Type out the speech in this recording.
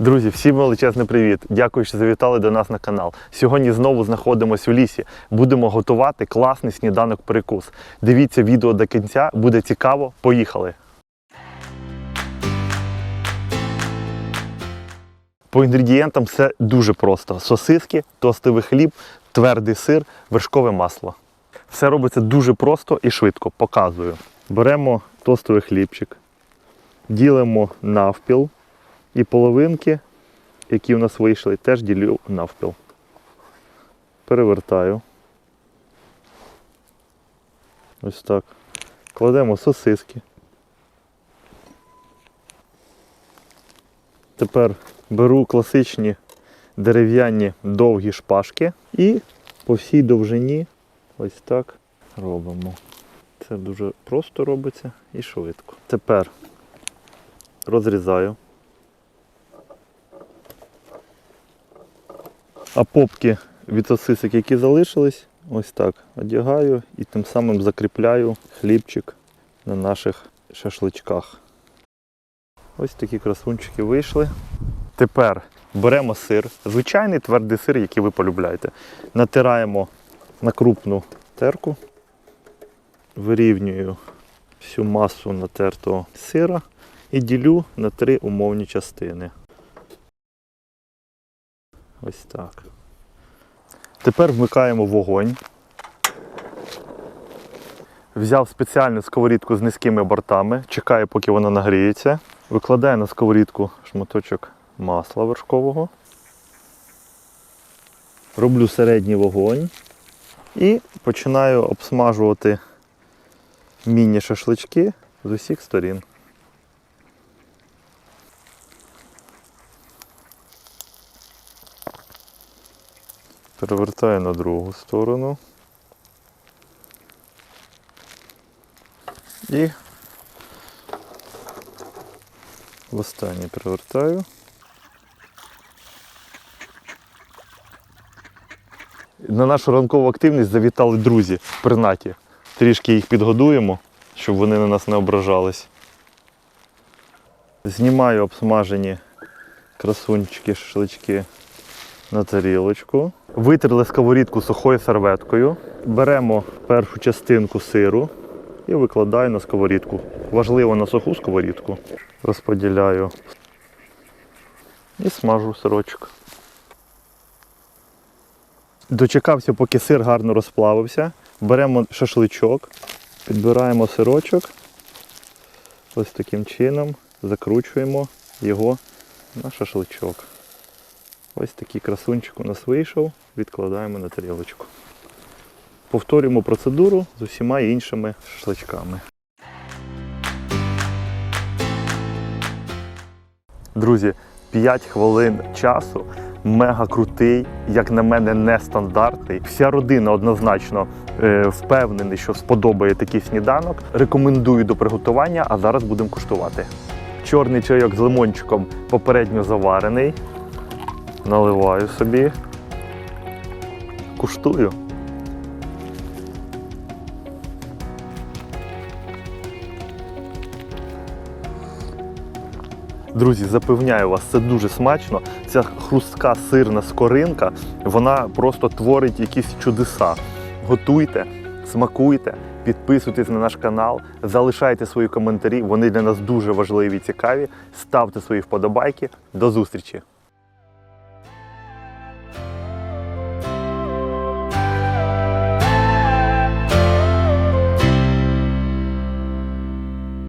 Друзі, всім величезний привіт! Дякую, що завітали до нас на канал. Сьогодні знову знаходимося у лісі. Будемо готувати класний сніданок перекус. Дивіться відео до кінця, буде цікаво. Поїхали! По інгредієнтам все дуже просто: сосиски, тостовий хліб, твердий сир, вершкове масло. Все робиться дуже просто і швидко. Показую. Беремо тостовий хлібчик, ділимо навпіл і половинки, які у нас вийшли, теж ділю навпіл. Перевертаю. Ось так. Кладемо сосиски. Тепер беру класичні дерев'яні довгі шпажки і по всій довжині ось так робимо. Це дуже просто робиться і швидко. Тепер розрізаю. А попки від сосисок, які залишились, ось так одягаю і тим самим закріпляю хлібчик на наших шашличках. Ось такі красунчики вийшли. Тепер беремо сир, звичайний твердий сир, який ви полюбляєте. Натираємо на крупну терку, вирівнюю всю масу натертого сира і ділю на три умовні частини. Ось так. Тепер вмикаємо вогонь. Взяв спеціальну сковорідку з низькими бортами, чекаю, поки вона нагріється. Викладаю на сковорідку шматочок масла вершкового. Роблю середній вогонь і починаю обсмажувати міні-шашлички з усіх сторін. Перевертаю на другу сторону. І в останній перевертаю. На нашу ранкову активність завітали друзі в Пернаті. Трішки їх підгодуємо, щоб вони на нас не ображались. Знімаю обсмажені красунчики, шашлички на тарілочку. Витерли сковорідку сухою серветкою. Беремо першу частинку сиру і викладаю на сковорідку. Важливо на суху сковорідку. Розподіляю і смажу сирочок. Дочекався, поки сир гарно розплавився. Беремо шашличок, підбираємо сирочок. Ось таким чином закручуємо його на шашличок. Ось такий красунчик у нас вийшов, відкладаємо на тарілочку. Повторюємо процедуру з усіма іншими шашличками. Друзі, 5 хвилин часу. Мега крутий, як на мене, нестандартний. Вся родина однозначно е, впевнений, що сподобає такий сніданок. Рекомендую до приготування, а зараз будемо куштувати. Чорний чайок з лимончиком попередньо заварений. Наливаю собі. Куштую. Друзі, запевняю вас, це дуже смачно. Ця хрустка сирна скоринка, вона просто творить якісь чудеса. Готуйте, смакуйте, підписуйтесь на наш канал, залишайте свої коментарі, вони для нас дуже важливі і цікаві. Ставте свої вподобайки. До зустрічі!